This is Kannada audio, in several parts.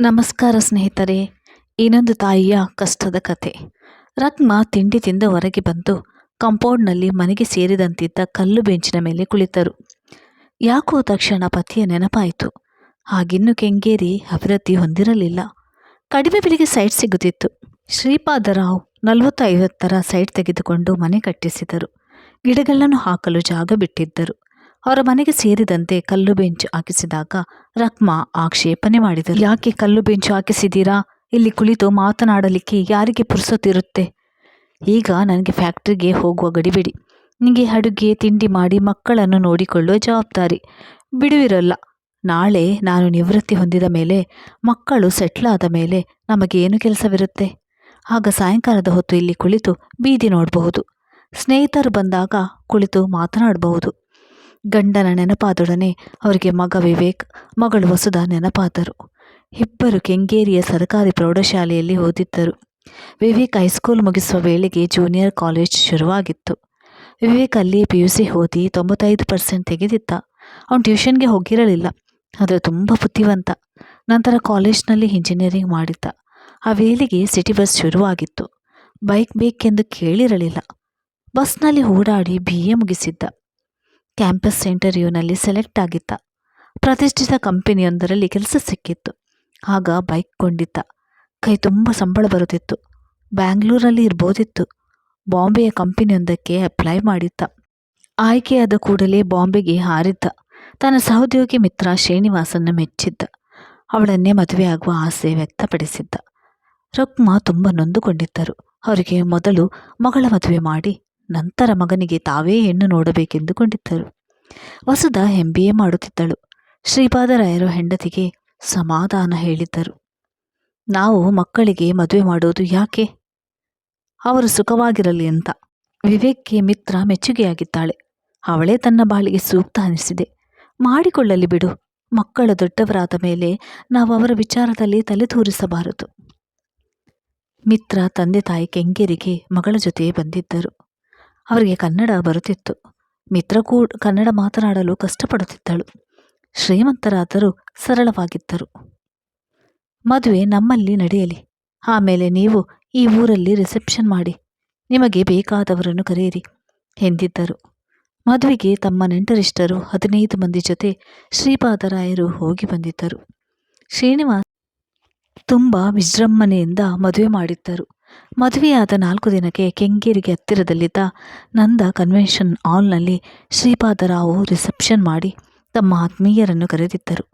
ನಮಸ್ಕಾರ ಸ್ನೇಹಿತರೆ, ಇನ್ನೊಂದು ತಾಯಿಯ ಕಷ್ಟದ ಕತೆ. ರತ್ಮ ತಿಂಡಿ ತಿಂದ ಹೊರಗೆ ಬಂದು ಕಾಂಪೌಂಡ್ನಲ್ಲಿ ಮನೆಗೆ ಸೇರಿದಂತಿದ್ದ ಕಲ್ಲು ಬೆಂಚಿನ ಮೇಲೆ ಕುಳಿತರು. ಯಾಕೋ ತಕ್ಷಣ ಪತಿಯ ನೆನಪಾಯಿತು. ಹಾಗಿನ್ನು ಕೆಂಗೇರಿ ಅಭಿವೃದ್ಧಿ ಹೊಂದಿರಲಿಲ್ಲ. ಕಡಿಮೆ ಬೆಲೆಗೆ ಸೈಟ್ ಸಿಗುತ್ತಿತ್ತು. ಶ್ರೀಪಾದರಾವ್ ನಲವತ್ತೈವತ್ತರ ಸೈಟ್ ತೆಗೆದುಕೊಂಡು ಮನೆ ಕಟ್ಟಿಸಿದರು. ಗಿಡಗಳನ್ನು ಹಾಕಲು ಜಾಗ ಬಿಟ್ಟಿದ್ದರು. ಅವರ ಮನೆಗೆ ಸೇರಿದಂತೆ ಕಲ್ಲು ಬೆಂಚು ಹಾಕಿಸಿದಾಗ ರಕ್ಮ ಆಕ್ಷೇಪಣೆ ಮಾಡಿದರು. ಯಾಕೆ ಕಲ್ಲು ಬೆಂಚು ಹಾಕಿಸಿದ್ದೀರಾ ಇಲ್ಲಿ ಕುಳಿತು ಮಾತನಾಡಲಿಕ್ಕೆ ಯಾರಿಗೆ ಪುರ್ಸೊತ್ತಿರುತ್ತೆ? ಈಗ ನನಗೆ ಫ್ಯಾಕ್ಟ್ರಿಗೆ ಹೋಗುವ ಗಡಿಬಿಡಿ. ನಿಮಗೆ ಅಡುಗೆ, ತಿಂಡಿ ಮಾಡಿ ಮಕ್ಕಳನ್ನು ನೋಡಿಕೊಳ್ಳುವ ಜವಾಬ್ದಾರಿ. ಬಿಡುವಿರಲ್ಲ. ನಾಳೆ ನಾನು ನಿವೃತ್ತಿ ಹೊಂದಿದ ಮೇಲೆ ಮಕ್ಕಳು ಸೆಟ್ಲ್ ಆದ ಮೇಲೆ ನಮಗೆ ಏನು ಕೆಲಸವಿರುತ್ತೆ? ಆಗ ಸಾಯಂಕಾಲದ ಹೊತ್ತು ಇಲ್ಲಿ ಕುಳಿತು ಬೀದಿ ನೋಡಬಹುದು. ಸ್ನೇಹಿತರು ಬಂದಾಗ ಕುಳಿತು ಮಾತನಾಡಬಹುದು. ಗಂಡನ ನೆನಪಾದೊಡನೆ ಅವರಿಗೆ ಮಗ ವಿವೇಕ್, ಮಗಳು ವಸುಧಾ ನೆನಪಾದರು. ಇಬ್ಬರು ಕೆಂಗೇರಿಯ ಸರ್ಕಾರಿ ಪ್ರೌಢಶಾಲೆಯಲ್ಲಿ ಓದಿದ್ದರು. ವಿವೇಕ್ ಹೈಸ್ಕೂಲ್ ಮುಗಿಸುವ ವೇಳೆಗೆ ಜೂನಿಯರ್ ಕಾಲೇಜ್ ಶುರುವಾಗಿತ್ತು. ವಿವೇಕ್ ಅಲ್ಲಿ ಪಿ ಯು ಸಿ ಓದಿ ತೊಂಬತ್ತೈದು ಪರ್ಸೆಂಟ್ ತೆಗೆದಿದ್ದ. ಅವನು ಟ್ಯೂಷನ್ಗೆ ಹೋಗಿರಲಿಲ್ಲ, ಆದರೆ ತುಂಬ ಬುದ್ಧಿವಂತ. ನಂತರ ಕಾಲೇಜ್ನಲ್ಲಿ ಇಂಜಿನಿಯರಿಂಗ್ ಮಾಡಿದ್ದ. ಆ ವೇಳೆಗೆ ಸಿಟಿ ಬಸ್ ಶುರುವಾಗಿತ್ತು. ಬೈಕ್ ಬೇಕೆಂದು ಕೇಳಿರಲಿಲ್ಲ. ಬಸ್ನಲ್ಲಿ ಓಡಾಡಿ ಬಿ ಎ ಮುಗಿಸಿದ್ದ. ಕ್ಯಾಂಪಸ್ ಇಂಟರ್ವ್ಯೂನಲ್ಲಿ ಸೆಲೆಕ್ಟ್ ಆಗಿದ್ದ. ಪ್ರತಿಷ್ಠಿತ ಕಂಪನಿಯೊಂದರಲ್ಲಿ ಕೆಲಸ ಸಿಕ್ಕಿತ್ತು. ಆಗ ಬೈಕ್ ಕೊಂಡಿದ್ದ. ಕೈ ತುಂಬ ಸಂಬಳ ಬರುತ್ತಿತ್ತು. ಬ್ಯಾಂಗ್ಳೂರಲ್ಲಿ ಇರ್ಬೋದಿತ್ತು. ಬಾಂಬೆಯ ಕಂಪನಿಯೊಂದಕ್ಕೆ ಅಪ್ಲೈ ಮಾಡಿದ್ದ. ಆಯ್ಕೆಯಾದ ಕೂಡಲೇ ಬಾಂಬೆಗೆ ಹಾರಿದ್ದ. ತನ್ನ ಸಹೋದ್ಯೋಗಿ ಮಿತ್ರ ಶ್ರೀನಿವಾಸನ್ನ ಮೆಚ್ಚಿದ್ದ. ಅವಳನ್ನೇ ಮದುವೆಯಾಗುವ ಆಸೆ ವ್ಯಕ್ತಪಡಿಸಿದ್ದ. ರುಕ್ಮಾ ತುಂಬ ನೊಂದುಕೊಂಡಿದ್ದರು. ಅವರಿಗೆ ಮೊದಲು ಮಗಳ ಮದುವೆ ಮಾಡಿ ನಂತರ ಮಗನಿಗೆ ತಾವೇ ಹೆಣ್ಣು ನೋಡಬೇಕೆಂದುಕೊಂಡಿದ್ದರು. ವಸುಧ ಎ ಮಾಡುತ್ತಿದ್ದಳು. ಶ್ರೀಪಾದರಾಯರು ಹೆಂಡತಿಗೆ ಸಮಾಧಾನ ಹೇಳಿದ್ದರು. ನಾವು ಮಕ್ಕಳಿಗೆ ಮದುವೆ ಮಾಡೋದು ಯಾಕೆ? ಅವರು ಸುಖವಾಗಿರಲಿ ಅಂತ. ವಿವೇಕ್ಗೆ ಮಿತ್ರ ಮೆಚ್ಚುಗೆಯಾಗಿದ್ದಾಳೆ. ಅವಳೇ ತನ್ನ ಬಾಳಿಗೆ ಸೂಕ್ತ ಅನಿಸಿದೆ. ಮಾಡಿಕೊಳ್ಳಲಿ ಬಿಡು. ಮಕ್ಕಳು ದೊಡ್ಡವರಾದ ಮೇಲೆ ನಾವು ಅವರ ವಿಚಾರದಲ್ಲಿ ತಲೆ ತೂರಿಸಬಾರದು. ಮಿತ್ರ ತಂದೆ ತಾಯಿ ಕೆಂಗೇರಿಗೆ ಮಗಳ ಜೊತೆ ಬಂದಿದ್ದರು. ಅವರಿಗೆ ಕನ್ನಡ ಬರುತ್ತಿತ್ತು. ಮಿತ್ರ ಕೂಡ ಕನ್ನಡ ಮಾತನಾಡಲು ಕಷ್ಟಪಡುತ್ತಿದ್ದಳು. ಶ್ರೀಮಂತರಾದರೂ ಸರಳವಾಗಿದ್ದರು. ಮದುವೆ ನಮ್ಮಲ್ಲಿ ನಡೆಯಲಿ. ಆಮೇಲೆ ನೀವು ಈ ಊರಲ್ಲಿ ರಿಸೆಪ್ಷನ್ ಮಾಡಿ. ನಿಮಗೆ ಬೇಕಾದವರನ್ನು ಕರೆಯಿರಿ ಎಂದಿದ್ದರು. ಮದುವೆಗೆ ತಮ್ಮ ನೆಂಟರಿಷ್ಟರು ಹದಿನೈದು ಮಂದಿ ಜೊತೆ ಶ್ರೀಪಾದರಾಯರು ಹೋಗಿ ಬಂದಿದ್ದರು. ಶ್ರೀನಿವಾಸ್ ತುಂಬ ವಿಜೃಂಭಣೆಯಿಂದ ಮದುವೆ ಮಾಡಿದ್ದರು. ಮದುವೆಯಾದ ನಾಲ್ಕು ದಿನಕ್ಕೆ ಕೆಂಗೇರಿಗೆ ಹತ್ತಿರದಲ್ಲಿದ್ದ ನಂದ ಕನ್ವೆನ್ಷನ್ ಹಾಲ್ನಲ್ಲಿ ಶ್ರೀಪಾದರಾವು ರಿಸೆಪ್ಷನ್ ಮಾಡಿ ತಮ್ಮ ಆತ್ಮೀಯರನ್ನು ಕರೆದಿದ್ದರು.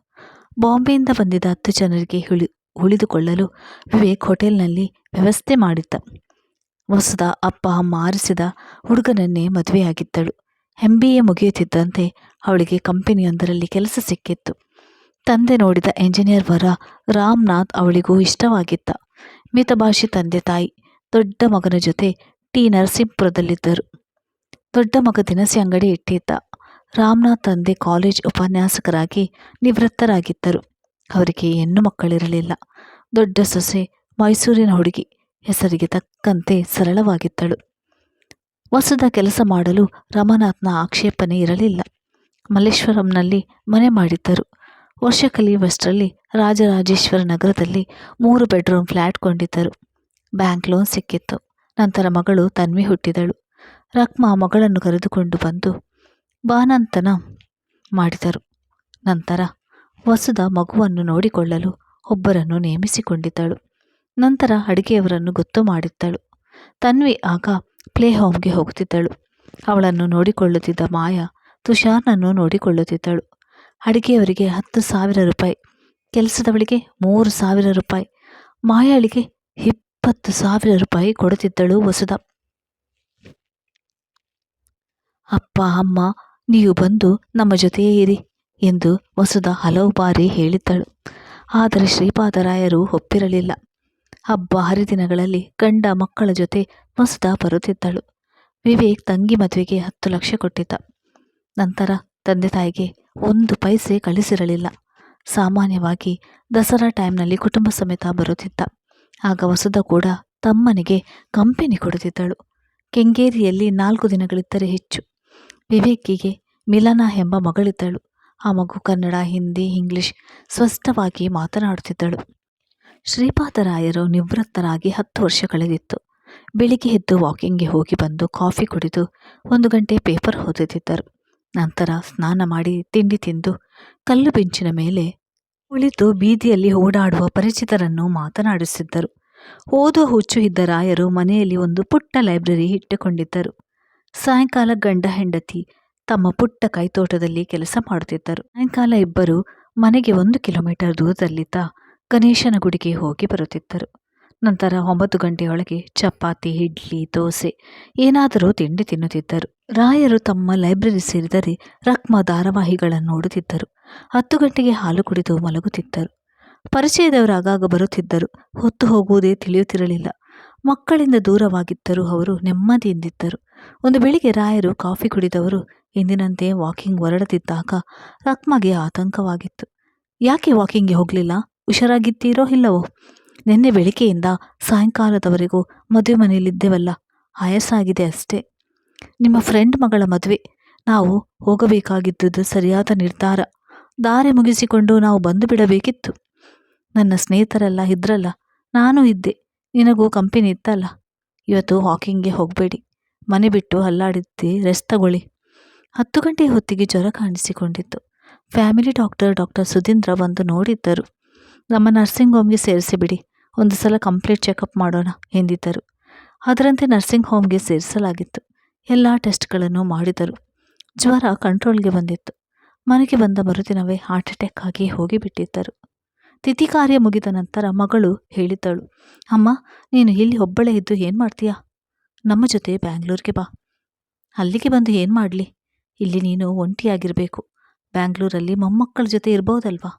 ಬಾಂಬೆಯಿಂದ ಬಂದಿದ್ದ ಹತ್ತು ಜನರಿಗೆ ಉಳಿ ಉಳಿದುಕೊಳ್ಳಲು ವಿವೇಕ್ ಹೋಟೆಲ್ನಲ್ಲಿ ವ್ಯವಸ್ಥೆ ಮಾಡಿದ್ದ. ಹೊಸದ ಅಪ್ಪ ಅಮ್ಮ ಆರಿಸಿದ ಹುಡುಗನನ್ನೇ ಮದುವೆಯಾಗಿದ್ದಳು. ಎಂ ಬಿ ಎ ಮುಗಿಯುತ್ತಿದ್ದಂತೆ ಅವಳಿಗೆ ಕಂಪನಿಯೊಂದರಲ್ಲಿ ಕೆಲಸ ಸಿಕ್ಕಿತ್ತು. ತಂದೆ ನೋಡಿದ ಎಂಜಿನಿಯರ್ ವರ ರಾಮ್ನಾಥ್ ಅವಳಿಗೂ ಇಷ್ಟವಾಗಿದ್ದ. ಮಿತಭಾಷಿ ತಂದೆ ತಾಯಿ, ದೊಡ್ಡ ಮಗನ ಜೊತೆ ಟಿ ನರಸಿಂಪುರದಲ್ಲಿದ್ದರು ದೊಡ್ಡ ಮಗ ದಿನಸಿ ಅಂಗಡಿ ಇಟ್ಟಿದ್ದ. ರಾಮನಾಥ್ ತಂದೆ ಕಾಲೇಜ್ ಉಪನ್ಯಾಸಕರಾಗಿ ನಿವೃತ್ತರಾಗಿದ್ದರು. ಅವರಿಗೆ ಹೆಣ್ಣು ಮಕ್ಕಳಿರಲಿಲ್ಲ. ದೊಡ್ಡ ಸೊಸೆ ಮೈಸೂರಿನ ಹುಡುಗಿ ಹೆಸರಿಗೆ ತಕ್ಕಂತೆ ಸರಳವಾಗಿದ್ದಳು. ಹೊಸದ ಕೆಲಸ ಮಾಡಲು ರಮನಾಥ್ನ ಆಕ್ಷೇಪಣೆ ಇರಲಿಲ್ಲ. ಮಲ್ಲೇಶ್ವರಂನಲ್ಲಿ ಮನೆ ಮಾಡಿದ್ದರು. ವರ್ಷ ಕಲಿಯುವಷ್ಟರಲ್ಲಿ ರಾಜರಾಜೇಶ್ವರ ನಗರದಲ್ಲಿ ಮೂರು ಬೆಡ್ರೂಮ್ ಫ್ಲ್ಯಾಟ್ ಕೊಂಡಿದ್ದರು. ಬ್ಯಾಂಕ್ ಲೋನ್ ಸಿಕ್ಕಿತ್ತು. ನಂತರ ಮಗಳು ತನ್ವಿ ಹುಟ್ಟಿದಳು. ರಕ್ಮ ಮಗಳನ್ನು ಕರೆದುಕೊಂಡು ಬಂದು ಬಾನಂತನ ಮಾಡಿದರು. ನಂತರ ವಸುದ ಮಗುವನ್ನು ನೋಡಿಕೊಳ್ಳಲು ಒಬ್ಬರನ್ನು ನೇಮಿಸಿಕೊಂಡಿದ್ದಳು. ನಂತರ ಅಡುಗೆಯವರನ್ನು ಗೊತ್ತು ಮಾಡಿದ್ದಳು. ತನ್ವಿ ಆಗ ಪ್ಲೇ ಹೋಮ್ಗೆ ಹೋಗುತ್ತಿದ್ದಳು. ಅವಳನ್ನು ನೋಡಿಕೊಳ್ಳುತ್ತಿದ್ದ ಮಾಯಾ ತುಷಾರ್ನನ್ನು ನೋಡಿಕೊಳ್ಳುತ್ತಿದ್ದಳು. ಅಡಿಗೆಯವರಿಗೆ ಹತ್ತು ಸಾವಿರ ರೂಪಾಯಿ, ಕೆಲಸದವಳಿಗೆ ಮೂರು ಸಾವಿರ ರೂಪಾಯಿ, ಮಾಯಾಳಿಗೆ ಇಪ್ಪತ್ತು ಸಾವಿರ ರೂಪಾಯಿ ಕೊಡುತ್ತಿದ್ದಳು ವಸುದ ಅಪ್ಪ, ಅಮ್ಮ, ನೀವು ಬಂದು ನಮ್ಮ ಜೊತೆಯೇ ಇರಿ ಎಂದು ವಸುಧ ಹಲವು ಬಾರಿ ಹೇಳಿದ್ದಳು. ಆದರೆ ಶ್ರೀಪಾದರಾಯರು ಒಪ್ಪಿರಲಿಲ್ಲ. ಹಬ್ಬ ಹರಿದಿನಗಳಲ್ಲಿ ಗಂಡ ಮಕ್ಕಳ ಜೊತೆ ವಸುಧ ಬರುತ್ತಿದ್ದಳು. ವಿವೇಕ್ ತಂಗಿ ಮದುವೆಗೆ ಹತ್ತು ಲಕ್ಷ ಕೊಟ್ಟಿದ್ದ. ನಂತರ ತಂದೆ ತಾಯಿಗೆ ಒಂದು ಪೈಸೆ ಕಳಿಸಿರಲಿಲ್ಲ. ಸಾಮಾನ್ಯವಾಗಿ ದಸರಾ ಟೈಮ್ನಲ್ಲಿ ಕುಟುಂಬ ಸಮೇತ ಬರುತ್ತಿದ್ದ. ಆಗ ವಸುಧ ಕೂಡ ತಮ್ಮನಿಗೆ ಕಂಪೆನಿ ಕೊಡುತ್ತಿದ್ದಳು. ಕೆಂಗೇರಿಯಲ್ಲಿ ನಾಲ್ಕು ದಿನಗಳಿದ್ದರೆ ಹೆಚ್ಚು. ವಿವೇಕಿಗೆ ಮಿಲನ ಎಂಬ ಮಗಳಿದ್ದಳು. ಆ ಮಗು ಕನ್ನಡ, ಹಿಂದಿ, ಇಂಗ್ಲಿಷ್ ಸ್ಪಷ್ಟವಾಗಿ ಮಾತನಾಡುತ್ತಿದ್ದಳು. ಶ್ರೀಪಾದರಾಯರು ನಿವೃತ್ತರಾಗಿ ಹತ್ತು ವರ್ಷ ಕಳೆದಿತ್ತು. ಬೆಳಿಗ್ಗೆ ಎದ್ದು ವಾಕಿಂಗ್ಗೆ ಹೋಗಿ ಬಂದು ಕಾಫಿ ಕುಡಿದು ಒಂದು ಗಂಟೆ ಪೇಪರ್ ಓದುತ್ತಿದ್ದರು. ನಂತರ ಸ್ನಾನ ಮಾಡಿ ತಿಂಡಿ ತಿಂದು ಕಲ್ಲು ಬೆಂಚಿನ ಮೇಲೆ ಕುಳಿತು ಬೀದಿಯಲ್ಲಿ ಓಡಾಡುವ ಪರಿಚಿತರನ್ನು ಮಾತನಾಡಿಸಿದ್ದರು. ಓದುವ ಹುಚ್ಚು ಇದ್ದ ರಾಯರು ಮನೆಯಲ್ಲಿ ಒಂದು ಪುಟ್ಟ ಲೈಬ್ರರಿ ಇಟ್ಟುಕೊಂಡಿದ್ದರು. ಸಾಯಂಕಾಲ ಗಂಡ ಹೆಂಡತಿ ತಮ್ಮ ಪುಟ್ಟ ಕೈತೋಟದಲ್ಲಿ ಕೆಲಸ ಮಾಡುತ್ತಿದ್ದರು. ಸಾಯಂಕಾಲ ಇಬ್ಬರು ಮನೆಗೆ ಒಂದು ಕಿಲೋಮೀಟರ್ ದೂರದಲ್ಲಿದ್ದ ಗಣೇಶನ ಗುಡಿಗೆ ಹೋಗಿ ಬರುತ್ತಿದ್ದರು. ನಂತರ ಒಂಬತ್ತು ಗಂಟೆಯೊಳಗೆ ಚಪಾತಿ, ಇಡ್ಲಿ, ದೋಸೆ, ಏನಾದರೂ ತಿಂಡಿ ತಿನ್ನುತ್ತಿದ್ದರು. ರಾಯರು ತಮ್ಮ ಲೈಬ್ರರಿ ಸೇರಿದರೆ ರಕ್ಮ ಧಾರಾವಾಹಿಗಳನ್ನು ನೋಡುತ್ತಿದ್ದರು. ಹತ್ತು ಗಂಟೆಗೆ ಹಾಲು ಕುಡಿದು ಮಲಗುತ್ತಿದ್ದರು. ಪರಿಚಯದವರು ಆಗಾಗ ಬರುತ್ತಿದ್ದರು. ಹೊತ್ತು ಹೋಗುವುದೇ ತಿಳಿಯುತ್ತಿರಲಿಲ್ಲ. ಮಕ್ಕಳಿಂದ ದೂರವಾಗಿದ್ದರೂ ಅವರು ನೆಮ್ಮದಿಯಿಂದಿದ್ದರು. ಒಂದು ಬೆಳಿಗ್ಗೆ ರಾಯರು ಕಾಫಿ ಕುಡಿದವರು ಎಂದಿನಂತೆ ವಾಕಿಂಗ್ ಹೊರಡದಿದ್ದಾಗ ರಕ್ಮಗೆ ಆತಂಕವಾಗಿತ್ತು. ಯಾಕೆ ವಾಕಿಂಗ್ಗೆ ಹೋಗಲಿಲ್ಲ? ಹುಷಾರಾಗಿದ್ದೀರೋ ಇಲ್ಲವೋ? ನಿನ್ನೆ ಬೆಳಿಗ್ಗೆಯಿಂದ ಸಾಯಂಕಾಲದವರೆಗೂ ಮದುವೆ ಮನೆಯಲ್ಲಿದ್ದೇವಲ್ಲ. ಆಯಸ್ಸಾಗಿದೆ ಅಷ್ಟೇ. ನಿಮ್ಮ ಫ್ರೆಂಡ್ ಮಗಳ ಮದುವೆ. ನಾವು ಹೋಗಬೇಕಾಗಿದ್ದುದು ಸರಿಯಾದ ನಿರ್ಧಾರ. ದಾರಿ ಮುಗಿಸಿಕೊಂಡು ನಾವು ಬಂದು ಬಿಡಬೇಕಿತ್ತು. ನನ್ನ ಸ್ನೇಹಿತರೆಲ್ಲ ಇದ್ರಲ್ಲ, ನಾನು ಇದ್ದೆ. ನಿನಗೂ ಕಂಪನಿ ಇತ್ತಲ್ಲ. ಇವತ್ತು ವಾಕಿಂಗ್ಗೆ ಹೋಗಬೇಡಿ. ಮನೆ ಬಿಟ್ಟು ಅಲ್ಲಾಡಿದ್ದೆ ರೆಸ್ಟ್ ತಗೊಳ್ಳಿ ಹತ್ತು ಗಂಟೆ ಹೊತ್ತಿಗೆ ಜ್ವರ ಕಾಣಿಸಿಕೊಂಡಿತ್ತು. ಫ್ಯಾಮಿಲಿ ಡಾಕ್ಟರ್ ಡಾಕ್ಟರ್ ಸುಧೀಂದ್ರ ಬಂದು ನೋಡಿದ್ದರು. ನಮ್ಮ ನರ್ಸಿಂಗ್ ಹೋಮ್ಗೆ ಸೇರಿಸಿಬಿಡಿ. ಒಂದು ಸಲ ಕಂಪ್ಲೀಟ್ ಚೆಕಪ್ ಮಾಡೋಣ ಎಂದಿದ್ದರು. ಅದರಂತೆ ನರ್ಸಿಂಗ್ ಹೋಮ್ಗೆ ಸೇರಿಸಲಾಗಿತ್ತು. ಎಲ್ಲ ಟೆಸ್ಟ್ಗಳನ್ನು ಮಾಡಿದರು. ಜ್ವರ ಕಂಟ್ರೋಲ್ಗೆ ಬಂದಿತ್ತು. ಮನೆಗೆ ಬಂದ ಮರುದಿನವೇ ಹಾರ್ಟ್ ಅಟ್ಯಾಕ್ ಆಗಿ ಹೋಗಿಬಿಟ್ಟಿದ್ದರು ತಿಥಿ ಕಾರ್ಯ ಮುಗಿದ ನಂತರ ಮಗಳು ಹೇಳಿದ್ದಳು, ಅಮ್ಮ, ನೀನು ಇಲ್ಲಿ ಒಬ್ಬಳೇ ಇದ್ದು ಏನು ಮಾಡ್ತೀಯಾ? ನಮ್ಮ ಜೊತೆ ಬ್ಯಾಂಗ್ಳೂರಿಗೆ ಬಾ. ಅಲ್ಲಿಗೆ ಬಂದು ಏನು ಮಾಡಲಿ? ಇಲ್ಲಿ ನೀನು ಒಂಟಿಯಾಗಿರಬೇಕು. ಬ್ಯಾಂಗ್ಳೂರಲ್ಲಿ ಮೊಮ್ಮಕ್ಕಳ ಜೊತೆ ಇರ್ಬೋದಲ್ವಾ?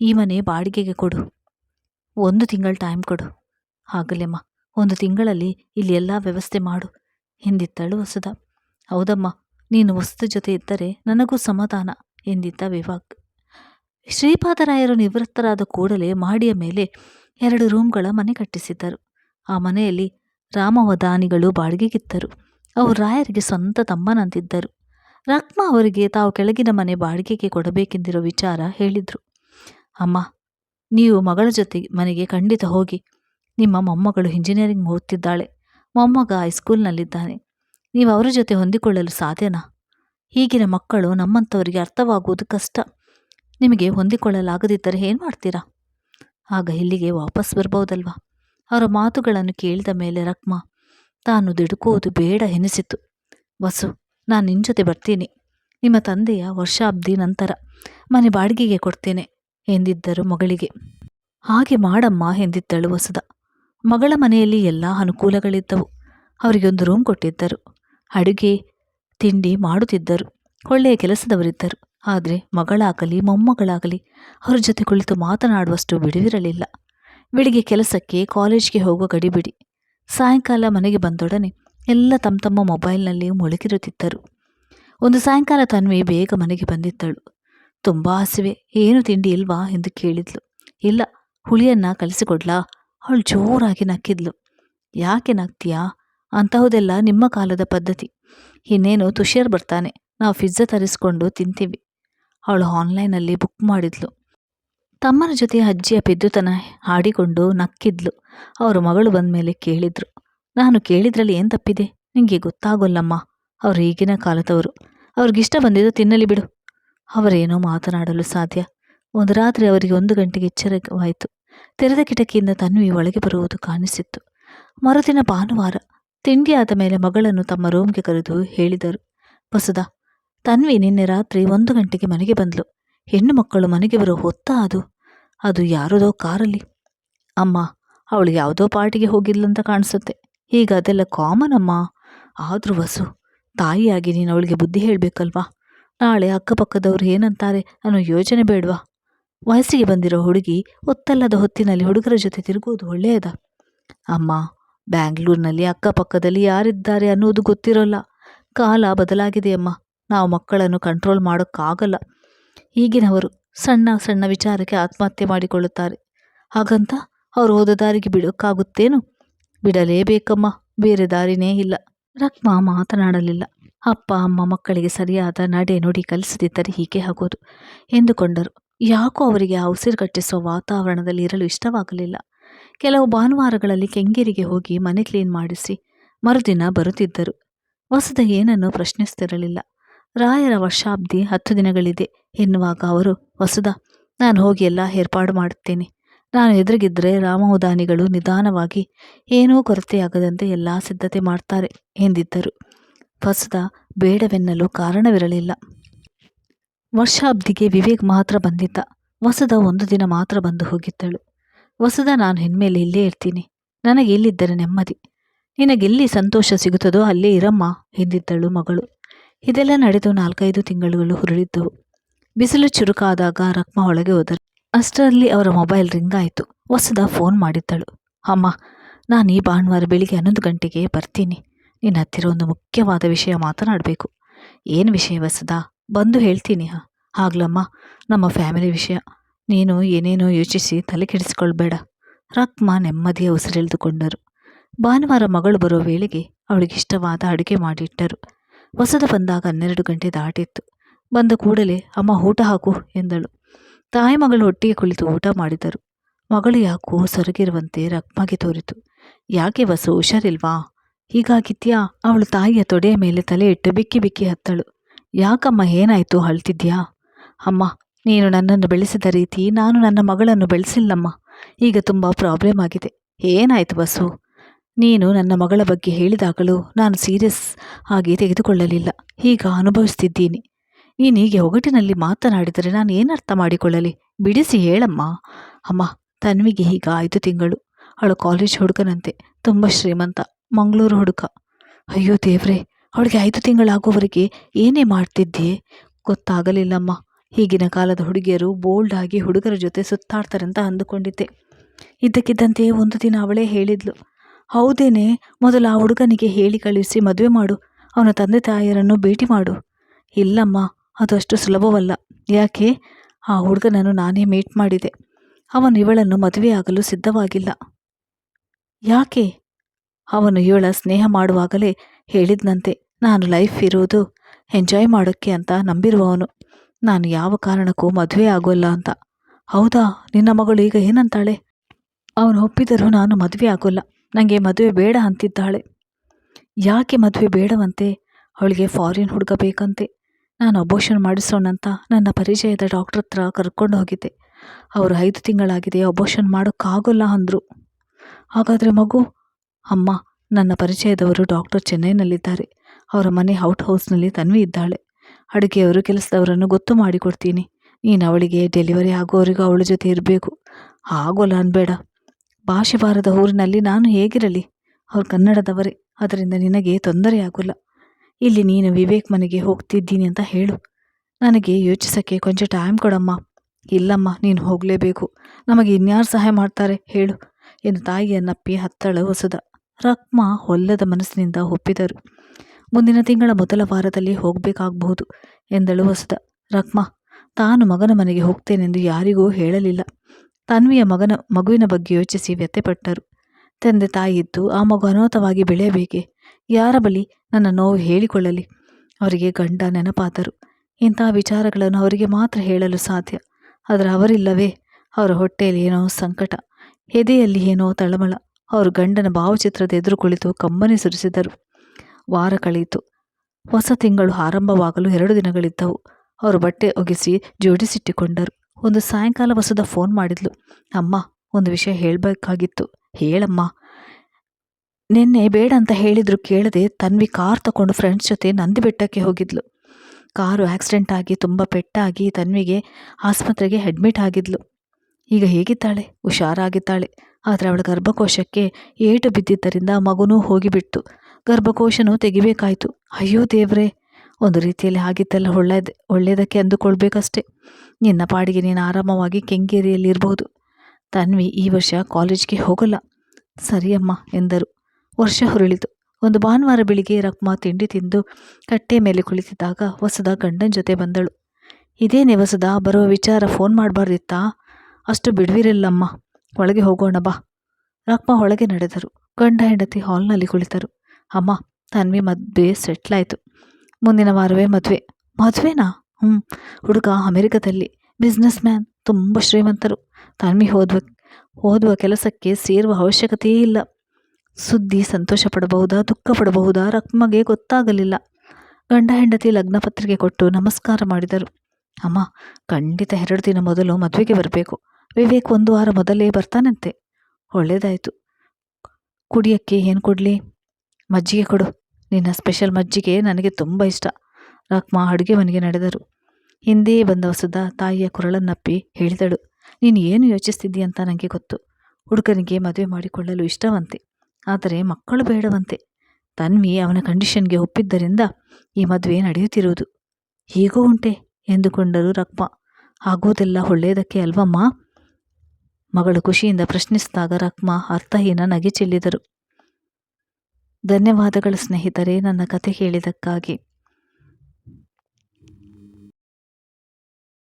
ಈ ಮನೆ ಬಾಡಿಗೆಗೆ ಕೊಡು. ಒಂದು ತಿಂಗಳ ಟೈಮ್ ಕೊಡು. ಆಗಲೆಮ್ಮ ಒಂದು ತಿಂಗಳಲ್ಲಿ ಇಲ್ಲಿ ಎಲ್ಲ ವ್ಯವಸ್ಥೆ ಮಾಡು. ಎಂದಿದ್ದಳು ವಸುದ ಹೌದಮ್ಮ, ನೀನು ವಸ್ತು ಜೊತೆ ಇದ್ದರೆ ನನಗೂ ಸಮಾಧಾನ, ಎಂದಿದ್ದ ವಿವಾಕ್. ಶ್ರೀಪಾದರಾಯರು ನಿವೃತ್ತರಾದ ಕೂಡಲೇ ಮಾಡಿಯ ಮೇಲೆ ಎರಡು ರೂಮ್ಗಳ ಮನೆ ಕಟ್ಟಿಸಿದ್ದರು. ಆ ಮನೆಯಲ್ಲಿ ರಾಮವದಾನಿಗಳು ಬಾಡಿಗೆಗಿತ್ತರು ಅವರು ರಾಯರಿಗೆ ಸ್ವಂತ ತಮ್ಮನಂತಿದ್ದರು. ರಕ್ಮ ಅವರಿಗೆ ತಾವು ಕೆಳಗಿನ ಮನೆ ಬಾಡಿಗೆಗೆ ಕೊಡಬೇಕೆಂದಿರೋ ವಿಚಾರ ಹೇಳಿದರು. ಅಮ್ಮ ನೀವು ಮಗಳ ಜೊತೆ ಮನೆಗೆ ಖಂಡಿತ ಹೋಗಿ. ನಿಮ್ಮ ಮೊಮ್ಮಗಳು ಇಂಜಿನಿಯರಿಂಗ್ ಓದ್ತಿದ್ದಾಳೆ. ಮೊಮ್ಮಗ ಹೈಸ್ಕೂಲ್ನಲ್ಲಿದ್ದಾನೆ ನೀವು ಅವರ ಜೊತೆ ಹೊಂದಿಕೊಳ್ಳಲು ಸಾಧ್ಯನಾ? ಈಗಿನ ಮಕ್ಕಳು ನಮ್ಮಂಥವರಿಗೆ ಅರ್ಥವಾಗುವುದು ಕಷ್ಟ. ನಿಮಗೆ ಹೊಂದಿಕೊಳ್ಳಲಾಗದಿದ್ದರೆ ಏನು ಮಾಡ್ತೀರಾ? ಆಗ ಇಲ್ಲಿಗೆ ವಾಪಸ್ ಬರ್ಬೋದಲ್ವಾ? ಅವರ ಮಾತುಗಳನ್ನು ಕೇಳಿದ ಮೇಲೆ ರಕ್ಮ, ತಾನು ದಿಡುಕುವುದು ಬೇಡ ಎನಿಸಿತು. ವಸು, ನಾನು ನಿನ್ನ ಜೊತೆ ಬರ್ತೀನಿ. ನಿಮ್ಮ ತಂದೆಯ ವರ್ಷಾಬ್ದಿ ನಂತರ ಮನೆ ಬಾಡಿಗೆಗೆ ಕೊಡ್ತೇನೆ. ಎಂದಿದ್ದರು ಮಗಳಿಗೆ. ಹಾಗೆ ಮಾಡಮ್ಮ, ಎಂದಿದ್ದಳು ವಸುದ ಮಗಳ ಮನೆಯಲ್ಲಿ ಎಲ್ಲ ಅನುಕೂಲಗಳಿದ್ದವು. ಅವರಿಗೊಂದು ರೂಮ್ ಕೊಟ್ಟಿದ್ದರು. ಅಡುಗೆ, ತಿಂಡಿ ಮಾಡುತ್ತಿದ್ದರು. ಒಳ್ಳೆಯ ಕೆಲಸದವರಿದ್ದರು. ಆದರೆ ಮಗಳಾಗಲಿ, ಮೊಮ್ಮಗಳಾಗಲಿ, ಅವರ ಜೊತೆ ಕುಳಿತು ಮಾತನಾಡುವಷ್ಟು ಬಿಡುವಿರಲಿಲ್ಲ. ಬೆಳಿಗ್ಗೆ ಕೆಲಸಕ್ಕೆ ಕಾಲೇಜ್ಗೆ ಹೋಗುವ ಗಡಿಬಿಡಿ. ಸಾಯಂಕಾಲ ಮನೆಗೆ ಬಂದೊಡನೆ ಎಲ್ಲ ತಮ್ಮ ತಮ್ಮ ಮೊಬೈಲ್ನಲ್ಲಿ ಮುಳುಗಿರುತ್ತಿದ್ದರು. ಒಂದು ಸಾಯಂಕಾಲ ತನ್ವಿ ಬೇಗ ಮನೆಗೆ ಬಂದಿದ್ದಳು. ತುಂಬ ಹಸಿವೆ, ಏನು ತಿಂಡಿ ಇಲ್ವಾ? ಎಂದು ಕೇಳಿದ್ಲು. ಇಲ್ಲ, ಹುಳಿಯನ್ನ ಕಲಿಸಿಕೊಡ್ಲಾ? ಅವಳು ಜೋರಾಗಿ ನಕ್ಕಿದ್ಲು. ಯಾಕೆ ನಗ್ತೀಯಾ ಅಂತಹುದೆಲ್ಲ ನಿಮ್ಮ ಕಾಲದ ಪದ್ಧತಿ. ಇನ್ನೇನು ತುಷಾರ್ ಬರ್ತಾನೆ, ನಾವು ಪಿಜ್ಜಾ ತರಿಸ್ಕೊಂಡು ತಿಂತೀವಿ. ಅವಳು ಆನ್ಲೈನಲ್ಲಿ ಬುಕ್ ಮಾಡಿದ್ಲು. ತಮ್ಮನ ಜೊತೆ ಅಜ್ಜಿಯ ಪೆದ್ದುತನ ಹಾಡಿಕೊಂಡು ನಕ್ಕಿದ್ಲು. ಅವರ ಮಗಳು ಬಂದ ಮೇಲೆ ಕೇಳಿದ್ರು. ನಾನು ಕೇಳಿದ್ರಲ್ಲಿ ಏನು ತಪ್ಪಿದೆ? ನಿಮಗೆ ಗೊತ್ತಾಗೋಲ್ಲಮ್ಮ. ಅವ್ರು ಈಗಿನ ಕಾಲದವರು. ಅವ್ರಿಗಿಷ್ಟ ಬಂದಿದ್ದು ತಿನ್ನಲಿ ಬಿಡು. ಅವರೇನೋ ಮಾತನಾಡಲು ಸಾಧ್ಯ. ಒಂದು ರಾತ್ರಿ ಅವರಿಗೆ ಒಂದು ಗಂಟೆಗೆ ಎಚ್ಚರವಾಯಿತು. ತೆರೆದ ಕಿಟಕಿಯಿಂದ ತನ್ವಿ ಒಳಗೆ ಬರುವುದು ಕಾಣಿಸಿತ್ತು. ಮರುದಿನ ಭಾನುವಾರ ತಿಂಡಿ ಆದ ಮೇಲೆ ಮಗಳನ್ನು ತಮ್ಮ ರೂಮ್ಗೆ ಕರೆದು ಹೇಳಿದರು. ಬಸದ ತನ್ವಿ ನಿನ್ನೆ ರಾತ್ರಿ ಒಂದು ಗಂಟೆಗೆ ಮನೆಗೆ ಬಂದ್ಲು. ಹೆಣ್ಣು ಮಕ್ಕಳು ಮನೆಗೆ ಬರೋ ಹೊತ್ತಾ ಅದು. ಅದು ಯಾರದೋ ಕಾರಲ್ಲಿ. ಅಮ್ಮ, ಅವಳು ಯಾವುದೋ ಪಾರ್ಟಿಗೆ ಹೋಗಿದ್ಲಂತ ಕಾಣಿಸುತ್ತೆ. ಈಗ ಅದೆಲ್ಲ ಕಾಮನ್ ಅಮ್ಮ. ಆದರೂ ವಸು ತಾಯಿಯಾಗಿ ನೀನು ಅವಳಿಗೆ ಬುದ್ಧಿ ಹೇಳಬೇಕಲ್ವಾ? ನಾಳೆ ಅಕ್ಕಪಕ್ಕದವರು ಏನಂತಾರೆ ಅನ್ನೋ ಯೋಚನೆ ಬೇಡವಾ? ವಯಸ್ಸಿಗೆ ಬಂದಿರೋ ಹುಡುಗಿ ಒತ್ತಲ್ಲದ ಹೊತ್ತಿನಲ್ಲಿ ಹುಡುಗರ ಜೊತೆ ತಿರುಗುವುದು ಒಳ್ಳೆಯದ. ಅಮ್ಮ, ಬ್ಯಾಂಗ್ಳೂರಿನಲ್ಲಿ ಅಕ್ಕಪಕ್ಕದಲ್ಲಿ ಯಾರಿದ್ದಾರೆ ಅನ್ನೋದು ಗೊತ್ತಿರೋಲ್ಲ. ಕಾಲ ಬದಲಾಗಿದೆ ಅಮ್ಮ. ನಾವು ಮಕ್ಕಳನ್ನು ಕಂಟ್ರೋಲ್ ಮಾಡೋಕ್ಕಾಗಲ್ಲ. ಈಗಿನವರು ಸಣ್ಣ ಸಣ್ಣ ವಿಚಾರಕ್ಕೆ ಆತ್ಮಹತ್ಯೆ ಮಾಡಿಕೊಳ್ಳುತ್ತಾರೆ. ಹಾಗಂತ ಅವರು ಹೋದ ದಾರಿಗೆ ಬಿಡೋಕ್ಕಾಗುತ್ತೇನು? ಬಿಡಲೇಬೇಕಮ್ಮ. ಬೇರೆ ದಾರಿನೇ ಇಲ್ಲ. ರಕ್ಮಾ ಮಾತನಾಡಲಿಲ್ಲ. ಅಪ್ಪ, ಅಮ್ಮ ಮಕ್ಕಳಿಗೆ ಸರಿಯಾದ ನಡೆ ನುಡಿ ಕಲಿಸದಿದ್ದರೆ ಹೀಗೆ ಆಗೋದು? ಎಂದುಕೊಂಡರು. ಯಾಕೋ ಅವರಿಗೆ ಆ ಉಸಿರುಗಟ್ಟಿಸುವ ವಾತಾವರಣದಲ್ಲಿ ಇರಲು ಇಷ್ಟವಾಗಲಿಲ್ಲ. ಕೆಲವು ಭಾನುವಾರಗಳಲ್ಲಿ ಕೆಂಗೇರಿಗೆ ಹೋಗಿ ಮನೆ ಕ್ಲೀನ್ ಮಾಡಿಸಿ ಮರುದಿನ ಬರುತ್ತಿದ್ದರು. ವಸುದ ಏನನ್ನು ಪ್ರಶ್ನಿಸ್ತಿರಲಿಲ್ಲ. ರಾಯರ ವರ್ಷಾಬ್ದಿ ಹತ್ತು ದಿನಗಳಿದೆ ಎನ್ನುವಾಗ ಅವರು ವಸುದ ನಾನು ಹೋಗಿ ಎಲ್ಲ ಏರ್ಪಾಡು ಮಾಡುತ್ತೇನೆ. ನಾನು ಎದುರಿಗಿದ್ದರೆ ರಾಮೋದಾನಿಗಳು ನಿಧಾನವಾಗಿ ಏನೂ ಕೊರತೆಯಾಗದಂತೆ ಎಲ್ಲ ಸಿದ್ಧತೆ ಮಾಡ್ತಾರೆ, ಎಂದಿದ್ದರು. ವಸುದ ಬೇಡವೆನ್ನಲು ಕಾರಣವಿರಲಿಲ್ಲ. ವರ್ಷಾಬ್ದಿಗೆ ವಿವೇಕ್ ಮಾತ್ರ ಬಂದಿದ್ದ. ವಸದ ಒಂದು ದಿನ ಮಾತ್ರ ಬಂದು ಹೋಗಿದ್ದಳು. ವಸದ ನಾನು ಹೆಣ್ಮೇಲೆ ಇಲ್ಲೇ ಇರ್ತೀನಿ. ನನಗೆ ಎಲ್ಲಿದ್ದರೆ ನೆಮ್ಮದಿ. ನಿನಗೆಲ್ಲಿ ಸಂತೋಷ ಸಿಗುತ್ತದೋ ಅಲ್ಲೇ ಇರಮ್ಮ ಎಂದಿದ್ದಳು ಮಗಳು. ಇದೆಲ್ಲ ನಡೆದು ನಾಲ್ಕೈದು ತಿಂಗಳುಗಳು ಹುರುಳಿದ್ದವು. ಬಿಸಿಲು ಚುರುಕಾದಾಗ ರಕ್ಮ ಒಳಗೆ ಹೋದರು ಅಷ್ಟರಲ್ಲಿ ಅವರ ಮೊಬೈಲ್ ರಿಂಗ್ ಆಯಿತು. ಹೊಸದ ಫೋನ್ ಮಾಡಿದ್ದಳು. ಅಮ್ಮ, ನಾನು ಈ ಭಾನುವಾರ ಬೆಳಿಗ್ಗೆ ಹನ್ನೊಂದು ಗಂಟೆಗೆ ಬರ್ತೀನಿ. ನಿನ್ನ ಹತ್ತಿರ ಒಂದು ಮುಖ್ಯವಾದ ವಿಷಯ ಮಾತನಾಡಬೇಕು. ಏನು ವಿಷಯ ವಸದ ಬಂದು ಹೇಳ್ತೀನಿ ಹಾ. ಆಗ್ಲಮ್ಮ, ನಮ್ಮ ಫ್ಯಾಮಿಲಿ ವಿಷಯ. ನೀನು ಏನೇನೋ ಯೋಚಿಸಿ ತಲೆ ಕೆಡಿಸ್ಕೊಳ್ಬೇಡ. ರಕ್ಮ ನೆಮ್ಮದಿಯ ಉಸಿರೆಳೆದುಕೊಂಡರು. ಭಾನುವಾರ ಮಗಳು ಬರೋ ವೇಳೆಗೆ ಅವಳಿಗೆ ಇಷ್ಟವಾದ ಅಡುಗೆ ಮಾಡಿಟ್ಟರು. ಹೊಸದ ಬಂದಾಗ ಹನ್ನೆರಡು ಗಂಟೆ ದಾಟಿತ್ತು. ಬಂದ ಕೂಡಲೇ, ಅಮ್ಮ, ಊಟ ಹಾಕು, ಎಂದಳು. ತಾಯಿ ಮಗಳು ಒಟ್ಟಿಗೆ ಕುಳಿತು ಊಟ ಮಾಡಿದರು. ಮಗಳು ಯಾಕೋ ಸೊರಗಿರುವಂತೆ ರಕ್ಮಗೆ ತೋರಿತು. ಯಾಕೆ ವಸು, ಹುಷಾರಿಲ್ವಾ? ಹೀಗಾಗಿದ್ಯಾ ಅವಳು ತಾಯಿಯ ತೊಡೆಯ ಮೇಲೆ ತಲೆ ಇಟ್ಟು ಬಿಕ್ಕಿ ಬಿಕ್ಕಿ ಹತ್ತಳು. ಯಾಕಮ್ಮ ಏನಾಯ್ತು ಅಳ್ತಿದ್ಯಾ? ಅಮ್ಮ, ನೀನು ನನ್ನನ್ನು ಬೆಳೆಸಿದ ರೀತಿ ನಾನು ನನ್ನ ಮಗಳನ್ನು ಬೆಳೆಸಿಲ್ಲಮ್ಮ. ಈಗ ತುಂಬ ಪ್ರಾಬ್ಲಮ್ ಆಗಿದೆ. ಏನಾಯ್ತು ಬಸು? ನೀನು ನನ್ನ ಮಗಳ ಬಗ್ಗೆ ಹೇಳಿದಾಗಲೂ ನಾನು ಸೀರಿಯಸ್ ಆಗಿ ತೆಗೆದುಕೊಳ್ಳಲಿಲ್ಲ. ಈಗ ಅನುಭವಿಸ್ತಿದ್ದೀನಿ. ನೀನು ಒಗಟಿನಲ್ಲಿ ಮಾತನಾಡಿದರೆ ನಾನು ಏನರ್ಥ ಮಾಡಿಕೊಳ್ಳಲಿ? ಬಿಡಿಸಿ ಹೇಳಮ್ಮ. ಅಮ್ಮ, ತನ್ವಿಗೆ ಈಗ ಐದು ತಿಂಗಳು. ಅವಳು ಕಾಲೇಜ್ ಹುಡುಗನಂತೆ, ತುಂಬ ಶ್ರೀಮಂತ. ಮಂಗಳೂರು ಹುಡುಗ ಅಯ್ಯೋ ದೇವರೇ, ಅವಳಿಗೆ ಐದು ತಿಂಗಳಾಗೋವರೆಗೆ ಏನೇ ಮಾಡ್ತಿದ್ದೆ? ಗೊತ್ತಾಗಲಿಲ್ಲಮ್ಮ. ಈಗಿನ ಕಾಲದ ಹುಡುಗಿಯರು ಬೋಲ್ಡ್ ಆಗಿ ಹುಡುಗರ ಜೊತೆ ಸುತ್ತಾಡ್ತಾರೆ ಅಂತ ಅಂದುಕೊಂಡಿದ್ದೆ. ಇದ್ದಕ್ಕಿದ್ದಂತೆ ಒಂದು ದಿನ ಅವಳೇ ಹೇಳಿದ್ಲು, ಹೌದೇನೆ, ಮೊದಲು ಆ ಹುಡುಗನಿಗೆ ಹೇಳಿ ಕಳುಹಿಸಿ ಮದುವೆ ಮಾಡು, ಅವನ ತಂದೆ ತಾಯಿಯರನ್ನು ಭೇಟಿ ಮಾಡು. ಇಲ್ಲಮ್ಮ, ಅದು ಅಷ್ಟು ಸುಲಭವಲ್ಲ. ಯಾಕೆ? ಆ ಹುಡುಗನನ್ನು ನಾನೇ ಮೀಟ್ ಮಾಡಿದೆ. ಅವನು ಇವಳನ್ನು ಮದುವೆಯಾಗಲು ಸಿದ್ಧವಾಗಿಲ್ಲ. ಯಾಕೆ? ಅವನು ಇವಳ ಸ್ನೇಹ ಮಾಡುವಾಗಲೇ ಹೇಳಿದ್ನಂತೆ, ನಾನು ಲೈಫ್ ಇರುವುದು, ಎಂಜಾಯ್ ಮಾಡೋಕ್ಕೆ ಅಂತ ನಂಬಿರುವವನು. ನಾನು ಯಾವ ಕಾರಣಕ್ಕೂ ಮದುವೆ ಆಗೋಲ್ಲ ಅಂತ. ಹೌದಾ? ನಿನ್ನ ಮಗಳು ಈಗ ಏನಂತಾಳೆ? ಅವನು ಒಪ್ಪಿದರೂ ನಾನು ಮದುವೆ ಆಗೋಲ್ಲ. ನನಗೆ ಮದುವೆ ಬೇಡ ಅಂತಿದ್ದಾಳೆ. ಯಾಕೆ ಮದುವೆ ಬೇಡವಂತೆ? ಅವಳಿಗೆ ಫಾರಿನ್ ಹುಡುಗ ಬೇಕಂತೆ. ನಾನು ಅಬೋಷನ್ ಮಾಡಿಸೋಣಂತ ನನ್ನ ಪರಿಚಯದ ಡಾಕ್ಟ್ರ್ ಹತ್ರ ಕರ್ಕೊಂಡು ಹೋಗಿದ್ದೆ. ಅವರು ಐದು ತಿಂಗಳಾಗಿದೆ ಅಬೋಷನ್ ಮಾಡೋಕ್ಕಾಗೋಲ್ಲ ಅಂದರು. ಹಾಗಾದರೆ ಮಗು ಅಮ್ಮ, ನನ್ನ ಪರಿಚಯದವರು ಡಾಕ್ಟರ್ ಚೆನ್ನೈನಲ್ಲಿದ್ದಾರೆ. ಅವರ ಮನೆ ಔಟ್ ಹೌಸ್ನಲ್ಲಿ ತನ್ವಿ ಇದ್ದಾಳೆ. ಅಡುಗೆಯವರು ಕೆಲಸದವರನ್ನು ಗೊತ್ತು ಮಾಡಿಕೊಡ್ತೀನಿ. ನೀನು ಅವಳಿಗೆ ಡೆಲಿವರಿ ಆಗೋವರೆಗೂ ಅವಳ ಜೊತೆ ಇರಬೇಕು. ಆಗೋಲ್ಲ ಅನ್ಬೇಡ. ಭಾಷೆ ಬಾರದ ಊರಿನಲ್ಲಿ ನಾನು ಹೇಗಿರಲಿ? ಅವ್ರು ಕನ್ನಡದವರೇ, ಅದರಿಂದ ನಿನಗೆ ತೊಂದರೆ ಆಗೋಲ್ಲ. ಇಲ್ಲಿ ನೀನು ವಿವೇಕ್ ಮನೆಗೆ ಹೋಗ್ತಿದ್ದೀನಿ ಅಂತ ಹೇಳು. ನನಗೆ ಯೋಚಿಸೋಕ್ಕೆ ಕೊಂಚ ಟೈಮ್ ಕೊಡಮ್ಮ. ಇಲ್ಲಮ್ಮ, ನೀನು ಹೋಗಲೇಬೇಕು. ನಮಗೆ ಇನ್ಯಾರು ಸಹಾಯ ಮಾಡ್ತಾರೆ ಹೇಳು. ಎಂದು ತಾಯಿಯನ್ನಪ್ಪಿ ಹತ್ತಳ ಹೊಸದ. ರಕ್ಮ ಹೊಲ್ಲದ ಮನಸ್ಸಿನಿಂದ ಒಪ್ಪಿದರು. ಮುಂದಿನ ತಿಂಗಳ ಮೊದಲ ವಾರದಲ್ಲಿ ಹೋಗಬೇಕಾಗಬಹುದು ಎಂದಳು ಹೊಸದ ರಕ್ಮ, ತಾನು ಮಗನ ಮನೆಗೆ ಹೋಗ್ತೇನೆಂದು ಯಾರಿಗೂ ಹೇಳಲಿಲ್ಲ. ತನ್ವಿಯ ಮಗನ ಮಗುವಿನ ಬಗ್ಗೆ ಯೋಚಿಸಿ ವ್ಯಥೆಪಟ್ಟರು. ತಂದೆ ತಾಯಿಯಿದ್ದು ಆ ಮಗು ಅನೋತವಾಗಿ ಬೆಳೆಯಬೇಕೆ? ಯಾರ ಬಳಿ ನನ್ನ ನೋವು ಹೇಳಿಕೊಳ್ಳಲಿ? ಅವರಿಗೆ ಗಂಡ ನೆನಪಾದರು. ಇಂತಹ ವಿಚಾರಗಳನ್ನು ಅವರಿಗೆ ಮಾತ್ರ ಹೇಳಲು ಸಾಧ್ಯ. ಆದರೆ ಅವರಿಲ್ಲವೇ? ಅವರ ಹೊಟ್ಟೆಯಲ್ಲಿ ಏನೋ ಸಂಕಟ. ಎದೆಯಲ್ಲಿ ಏನೋ ತಳಮಳ. ಅವರು ಗಂಡನ ಭಾವಚಿತ್ರದ ಎದುರು ಕುಳಿತು ಕಮ್ಮನೆ ಸುರಿಸಿದರು. ವಾರ ಕಳೆಯಿತು. ಹೊಸ ತಿಂಗಳು ಆರಂಭವಾಗಲು ಎರಡು ದಿನಗಳಿದ್ದವು. ಅವರು ಬಟ್ಟೆ ಒಗೆಸಿ ಜೋಡಿಸಿಟ್ಟುಕೊಂಡರು. ಒಂದು ಸಾಯಂಕಾಲ ಹೊಸದ ಫೋನ್ ಮಾಡಿದ್ಲು. ಅಮ್ಮ, ಒಂದು ವಿಷಯ ಹೇಳಬೇಕಾಗಿತ್ತು. ಹೇಳಮ್ಮ. ನಿನ್ನೆ ಬೇಡ ಅಂತ ಹೇಳಿದ್ರು ಕೇಳದೆ ತನ್ವಿ ಕಾರ್ ತಗೊಂಡು ಫ್ರೆಂಡ್ಸ್ ಜೊತೆ ನಂದಿ ಬೆಟ್ಟಕ್ಕೆ ಹೋಗಿದ್ಲು. ಕಾರು ಆಕ್ಸಿಡೆಂಟ್ ಆಗಿ ತುಂಬ ಪೆಟ್ಟಾಗಿ ತನ್ವಿಗೆ ಆಸ್ಪತ್ರೆಗೆ ಅಡ್ಮಿಟ್ ಆಗಿದ್ಲು. ಈಗ ಹೇಗಿದ್ದಾಳೆ? ಹುಷಾರಾಗಿದ್ದಾಳೆ. ಆದರೆ ಅವಳ ಗರ್ಭಕೋಶಕ್ಕೆ ಏಟು ಬಿದ್ದಿದ್ದರಿಂದ ಮಗುನೂ ಹೋಗಿಬಿಟ್ಟು ಗರ್ಭಕೋಶನೂ ತೆಗಿಬೇಕಾಯಿತು. ಅಯ್ಯೋ ದೇವ್ರೆ, ಒಂದು ರೀತಿಯಲ್ಲಿ ಆಗಿದ್ದೆಲ್ಲ ಒಳ್ಳೆಯದು ಒಳ್ಳೆಯದಕ್ಕೆ ಅಂದುಕೊಳ್ಬೇಕಷ್ಟೆ. ನಿನ್ನ ಪಾಡಿಗೆ ನೀನು ಆರಾಮವಾಗಿ ಕೆಂಗೇರಿಯಲ್ಲಿ ಇರಬಹುದು ತನ್ವಿ ಈ ವರ್ಷ ಕಾಲೇಜ್ಗೆ ಹೋಗಲ್ಲ. ಸರಿಯಮ್ಮ, ಎಂದರು. ವರ್ಷ ಹುರುಳಿತು. ಒಂದು ಭಾನುವಾರ ಬೆಳಿಗ್ಗೆ ರಕ್ಮಾ ತಿಂಡಿ ತಿಂದು ಕಟ್ಟೆ ಮೇಲೆ ಕುಳಿತಿದ್ದಾಗ ಹೊಸದ ಗಂಡನ ಜೊತೆ ಬಂದಳು. ಇದೇನೇ ಹೊಸದ ಬರುವ ವಿಚಾರ ಫೋನ್ ಮಾಡಬಾರ್ದಿತ್ತಾ? ಅಷ್ಟು ಬಿಡುವಿರಲ್ಲಮ್ಮ. ಒಳಗೆ ಹೋಗೋಣ ಬಾ. ರಕ್ಮ ಒಳಗೆ ನಡೆದರು. ಗಂಡ ಹೆಂಡತಿ ಹಾಲ್ನಲ್ಲಿ ಕುಳಿತರು. ಅಮ್ಮ, ತನ್ವಿ ಮದುವೆ ಸೆಟ್ಲಾಯಿತು ಮುಂದಿನ ವಾರವೇ ಮದುವೆ. ಮದುವೆನಾ? ಹ್ಞೂ ಹುಡುಗ ಅಮೆರಿಕದಲ್ಲಿ ಬಿಸ್ನೆಸ್ ಮ್ಯಾನ್ ತುಂಬ ಶ್ರೀಮಂತರು. ತನ್ವಿ ಹೋದ್ವ ಓದುವ ಕೆಲಸಕ್ಕೆ ಸೇರುವ ಅವಶ್ಯಕತೆಯೇ ಇಲ್ಲ. ಸುದ್ದಿ ಸಂತೋಷ ಪಡಬಹುದಾ, ದುಃಖ ಪಡಬಹುದಾ ರಕ್ಮಗೆ ಗೊತ್ತಾಗಲಿಲ್ಲ. ಗಂಡ ಹೆಂಡತಿ ಲಗ್ನ ಪತ್ರಿಕೆ ಕೊಟ್ಟು ನಮಸ್ಕಾರ ಮಾಡಿದರು. ಅಮ್ಮ, ಖಂಡಿತ ಎರಡು ದಿನ ಮೊದಲು ಮದುವೆಗೆ ಬರಬೇಕು. ವಿವೇಕ್ ಒಂದು ವಾರ ಮೊದಲೇ ಬರ್ತಾನಂತೆ. ಒಳ್ಳೇದಾಯಿತು. ಕುಡಿಯೋಕ್ಕೆ ಏನು ಕೊಡಲಿ? ಮಜ್ಜಿಗೆ ಕೊಡು. ನಿನ್ನ ಸ್ಪೆಷಲ್ ಮಜ್ಜಿಗೆ ನನಗೆ ತುಂಬ ಇಷ್ಟ. ರಾಕ್ಮಾ ಅಡುಗೆ ಮನೆಗೆ ನಡೆದರು. ಹಿಂದೆ ಬಂದ ಹೊಸದ ತಾಯಿಯ ಕುರಳನ್ನಪ್ಪಿ ಹೇಳಿದಳು, ನೀನು ಏನು ಯೋಚಿಸ್ತಿದ್ದೀಯ ಅಂತ ನನಗೆ ಗೊತ್ತು. ಹುಡುಗನಿಗೆ ಮದುವೆ ಮಾಡಿಕೊಳ್ಳಲು ಇಷ್ಟವಂತೆ. ಆದರೆ ಮಕ್ಕಳು ಬೇಡವಂತೆ. ತನ್ವಿ ಅವನ ಕಂಡೀಷನ್ಗೆ ಒಪ್ಪಿದ್ದರಿಂದ ಈ ಮದುವೆ ನಡೆಯುತ್ತಿರುವುದು. ಹೀಗೂ ಉಂಟೆ ಎಂದುಕೊಂಡರು ರಕ್ಮ. ಆಗೋದೆಲ್ಲ ಒಳ್ಳೆಯದಕ್ಕೆ ಅಲ್ವಮ್ಮ? ಮಗಳು ಖುಷಿಯಿಂದ ಪ್ರಶ್ನಿಸಿದಾಗ ರಕ್ಮಾ ಅರ್ಥಹೀನ ನಗೆ ಚೆಲ್ಲಿದರು. ಧನ್ಯವಾದಗಳು ಸ್ನೇಹಿತರೆ ನನ್ನ ಕತೆ ಕೇಳಿದ್ದಕ್ಕಾಗಿ